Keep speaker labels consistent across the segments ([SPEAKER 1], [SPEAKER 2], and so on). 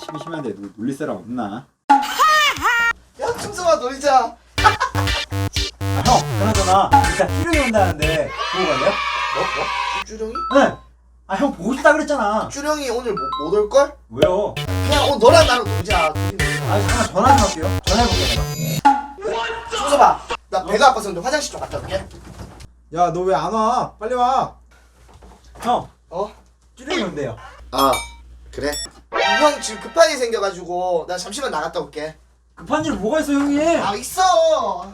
[SPEAKER 1] 시비 심한데 누구 놀릴 사람 없나?
[SPEAKER 2] 야 충성아 놀자
[SPEAKER 1] 아, 형, 그나저나 일단 쭈룡이 온다는데 보고 갈래요?
[SPEAKER 2] 뭐? 뭐? 쭈령이?
[SPEAKER 1] 네. 아, 형 보고 싶다 그랬잖아.
[SPEAKER 2] 쭈령이 오늘 못 올걸?
[SPEAKER 1] 왜요?
[SPEAKER 2] 그냥 오늘 너랑 나랑 놀자.
[SPEAKER 1] 아, 잠깐 전화 좀 할게요. 전화해볼게요, 내가.
[SPEAKER 2] 충성아 나 배가 아파서 근데 화장실 좀 갔다 올게
[SPEAKER 3] 야 너 왜 안 와? 빨리 와.
[SPEAKER 1] 형,
[SPEAKER 2] 어?
[SPEAKER 1] 쭈룡이 온대요.
[SPEAKER 2] 아 그래? 형 지금 급한 일 생겨가지고 나 잠시만 나갔다 올게
[SPEAKER 1] 급한 일 뭐가 있어, 형이?
[SPEAKER 2] 아 있어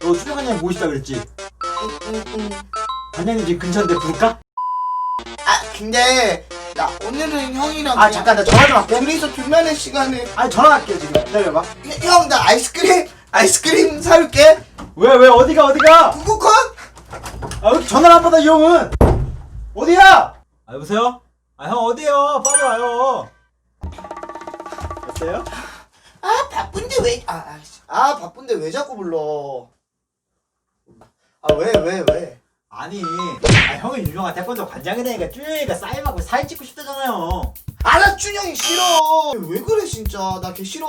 [SPEAKER 1] 너 쭈룡 한양 보고 싶다 그랬지? 한양이 지금 근처인데 부를까?
[SPEAKER 2] 아 근데 나 오늘은 형이랑
[SPEAKER 1] 아, 잠깐, 나 전화 좀 할게.
[SPEAKER 2] 둘이서 둘만의 시간을
[SPEAKER 1] 아니, 전화할게요, 지금. 기다려봐.
[SPEAKER 2] 형 나 아이스크림 아이스크림 사올게
[SPEAKER 1] 왜, 왜, 어디가, 어디가?
[SPEAKER 2] 구구콘
[SPEAKER 1] 아, 왜 이렇게 전화를 안 받아, 이 형은? 어디야? 아, 여보세요? 아, 형, 어디에요? 빨리 와요. 됐어요?
[SPEAKER 2] 아 바쁜데 왜 아, 아, 씨. 아 바쁜데 왜 자꾸 불러 아 왜 왜 왜?
[SPEAKER 1] 아니, 아, 형이 유명한 태권도 관장이라니까 쭈영이가 사인하고 사진 찍고 싶다잖아요.
[SPEAKER 2] 아나 준영이 싫어 왜 그래 진짜 나 걔 싫어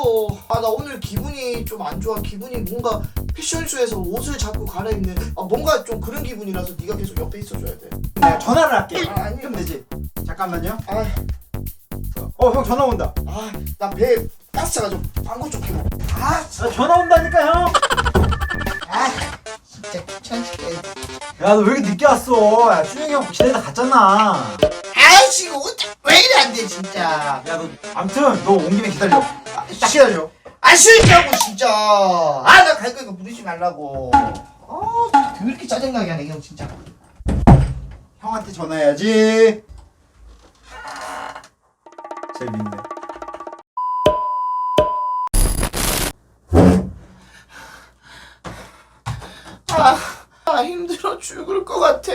[SPEAKER 2] 아 나 오늘 기분이 좀 안 좋아 기분이 뭔가 패션쇼에서 옷을 자꾸 갈아입는 아 뭔가 좀 그런 기분이라서 네가 계속 옆에 있어줘야 돼
[SPEAKER 1] 내가 전화를 할게.
[SPEAKER 2] 아, 아니.
[SPEAKER 1] 그럼. 잠깐만요.
[SPEAKER 2] 아,
[SPEAKER 1] 어, 형 전화 온다.
[SPEAKER 2] 아, 나 배에 가스 차가지고 방구 좀 끼고 아,
[SPEAKER 1] 아, 전화 온다니까, 형.
[SPEAKER 2] 아 진짜 귀찮게
[SPEAKER 1] 야, 너 왜 이렇게 늦게 왔어? 야, 쭈영이 형 기다리다 갔잖아.
[SPEAKER 2] 아이씨 이거 어째- 왜 이래 안 돼 진짜
[SPEAKER 1] 야, 너, 암튼, 너 온 김에 기다려. 아, 딱 기다려.
[SPEAKER 2] 아 싫다고 진짜 아 나 갈 거니까 부르지 말라고 아 왜 이렇게 짜증나게 하네 이형 진짜
[SPEAKER 1] 형한테 전화해야지. 재밌네.
[SPEAKER 2] 아, 아 힘들어 죽을 것 같아